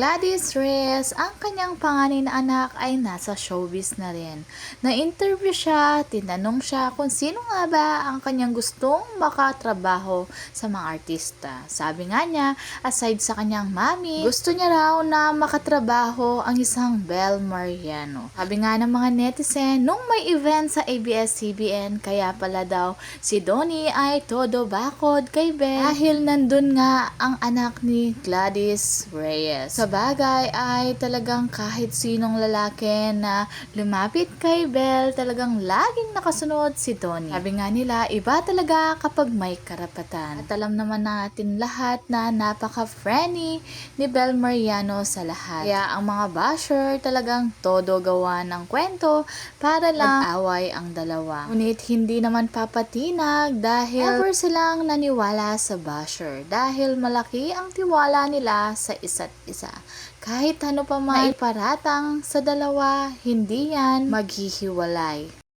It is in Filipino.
Gladys Reyes, ang kanyang panganay na anak ay nasa showbiz na rin. Na-interview siya, tinanong siya kung sino nga ba ang kanyang gustong makatrabaho sa mga artista. Sabi nga niya, aside sa kanyang mami, gusto niya raw na makatrabaho ang isang Bel Mariano. Sabi nga ng mga netizen, nung may event sa ABS-CBN, kaya pala daw si Donnie ay todo bakod kay Bel dahil nandun nga ang anak ni Gladys Reyes. Sa bagay ay talagang kahit sinong lalaki na lumapit kay Bel, talagang laging nakasunod si Donnie. Sabi nga nila, iba talaga kapag may karapatan. At alam naman natin lahat na napaka-friendly ni Bel Mariano sa lahat. Kaya ang mga basher talagang todo gawa ng kwento para lang away ang dalawa. Ngunit hindi naman papatinag dahil ever silang naniwala sa basher dahil malaki ang tiwala nila sa isa't isa. Kahit ano pa man iparatang sa dalawa, hindi yan maghihiwalay.